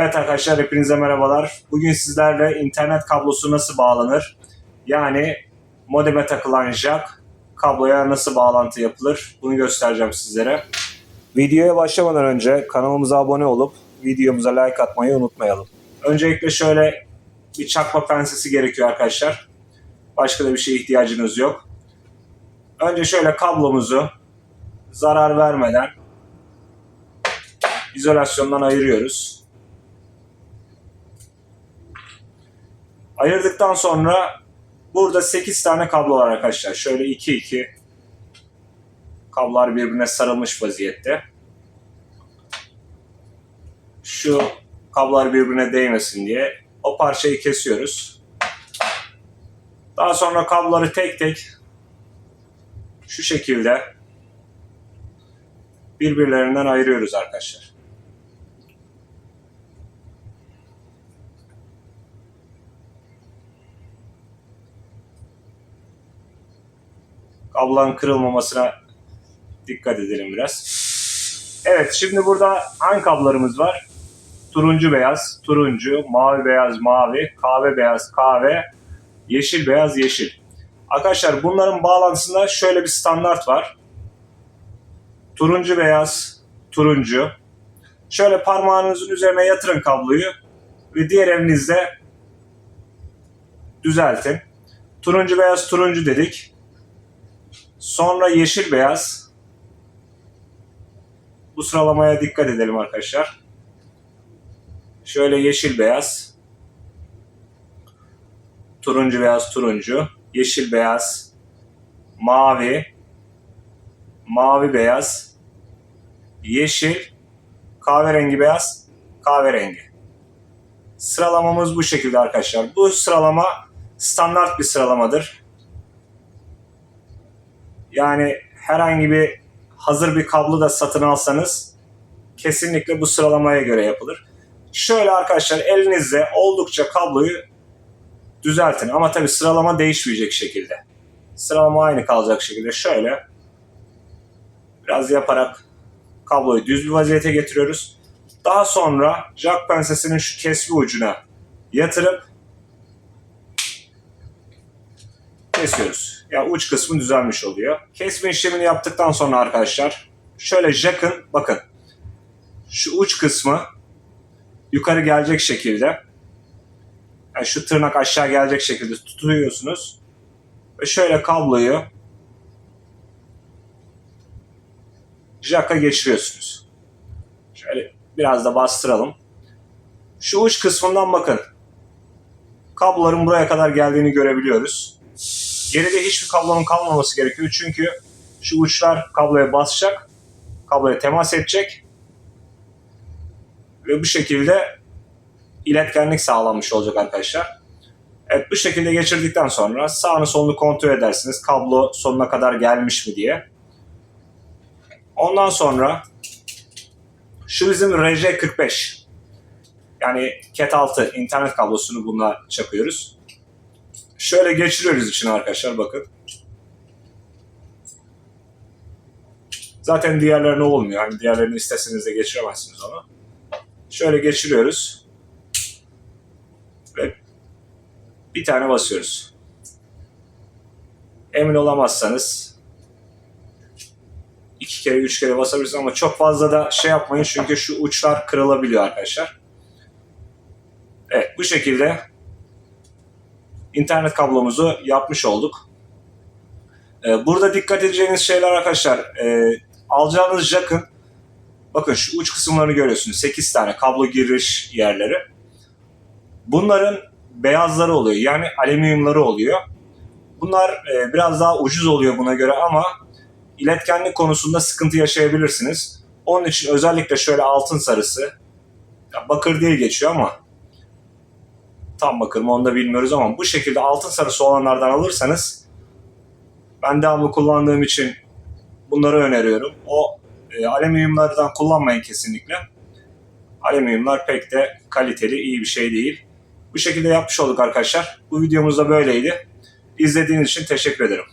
Evet arkadaşlar hepinize merhabalar. Bugün sizlerle internet kablosu nasıl bağlanır? Yani modeme takılan jack kabloya nasıl bağlantı yapılır? Bunu göstereceğim sizlere. Videoya başlamadan önce kanalımıza abone olup videomuza like atmayı unutmayalım. Öncelikle şöyle bir çakma pensesi gerekiyor arkadaşlar. Başka da bir şeye ihtiyacınız yok. Önce şöyle kablomuzu zarar vermeden izolasyondan ayırıyoruz. Ayırdıktan sonra burada 8 tane kablo var arkadaşlar. Şöyle 2 2 kablolar birbirine sarılmış vaziyette. Şu kablolar birbirine değmesin diye o parçayı kesiyoruz. Daha sonra kabloları tek tek şu şekilde birbirlerinden ayırıyoruz arkadaşlar. Kabloların kırılmamasına dikkat edelim biraz. Evet şimdi burada hangi kablolarımız var? Turuncu beyaz, turuncu, mavi beyaz, mavi, kahve beyaz, kahve, yeşil beyaz, yeşil. Arkadaşlar bunların bağlantısında şöyle bir standart var. Turuncu beyaz, turuncu. Şöyle parmağınızın üzerine yatırın kabloyu ve diğer elinizde düzeltin. Turuncu beyaz, turuncu dedik. Sonra yeşil beyaz. Bu sıralamaya dikkat edelim arkadaşlar. Şöyle yeşil beyaz. Turuncu beyaz turuncu. Yeşil beyaz. Mavi. Mavi beyaz. Yeşil. Kahverengi beyaz. Kahverengi. Sıralamamız bu şekilde arkadaşlar. Bu sıralama standart bir sıralamadır. Yani herhangi bir hazır bir kablo da satın alsanız kesinlikle bu sıralamaya göre yapılır. Şöyle arkadaşlar elinizde oldukça kabloyu düzeltin ama tabi sıralama değişmeyecek şekilde. Sıralama aynı kalacak şekilde şöyle biraz yaparak kabloyu düz bir vaziyete getiriyoruz. Daha sonra jack pensesinin şu kesme ucuna yatırıp kesiyoruz. Yani uç kısmı düzelmiş oluyor. Kesme işlemini yaptıktan sonra arkadaşlar şöyle jack'ın bakın şu uç kısmı yukarı gelecek şekilde yani şu tırnak aşağı gelecek şekilde tutuyorsunuz ve şöyle kabloyu jack'a geçiriyorsunuz. Şöyle biraz da bastıralım. Şu uç kısmından bakın. Kabloların buraya kadar geldiğini görebiliyoruz. Geride hiçbir kablonun kalmaması gerekiyor. Çünkü şu uçlar kabloya basacak. Kabloya temas edecek. Ve bu şekilde iletkenlik sağlanmış olacak arkadaşlar. Evet bu şekilde geçirdikten sonra sağını solunu kontrol edersiniz. Kablo sonuna kadar gelmiş mi diye. Ondan sonra şu bizim RJ45 yani Cat 6 internet kablosunu bununla çakıyoruz. Şöyle geçiriyoruz içine arkadaşlar bakın. Zaten diğerlerine olmuyor. Hani diğerlerini isteseniz de geçiremezsiniz onu. Şöyle geçiriyoruz. Ve bir tane basıyoruz. Emin olamazsanız iki kere üç kere basabilirsiniz ama çok fazla da şey yapmayın çünkü şu uçlar kırılabiliyor arkadaşlar. Evet bu şekilde internet kablomuzu yapmış olduk. Ee, burada dikkat edeceğiniz şeyler arkadaşlar e, alacağınız jack'ın bakın şu uç kısımlarını görüyorsunuz. 8 tane kablo giriş yerleri. Bunların beyazları oluyor yani alüminyumları oluyor. Bunlar e, biraz daha ucuz oluyor buna göre ama iletkenlik konusunda sıkıntı yaşayabilirsiniz. Onun için özellikle şöyle altın sarısı bakır değil geçiyor ama tam bakır mı onu da bilmiyoruz ama bu şekilde altın sarısı olanlardan alırsanız ben devamlı kullandığım için bunları öneriyorum. O e, alüminyumlardan kullanmayın kesinlikle. Alüminyumlar pek de kaliteli, iyi bir şey değil. Bu şekilde yapmış olduk arkadaşlar. Bu videomuz da böyleydi. İzlediğiniz için teşekkür ederim.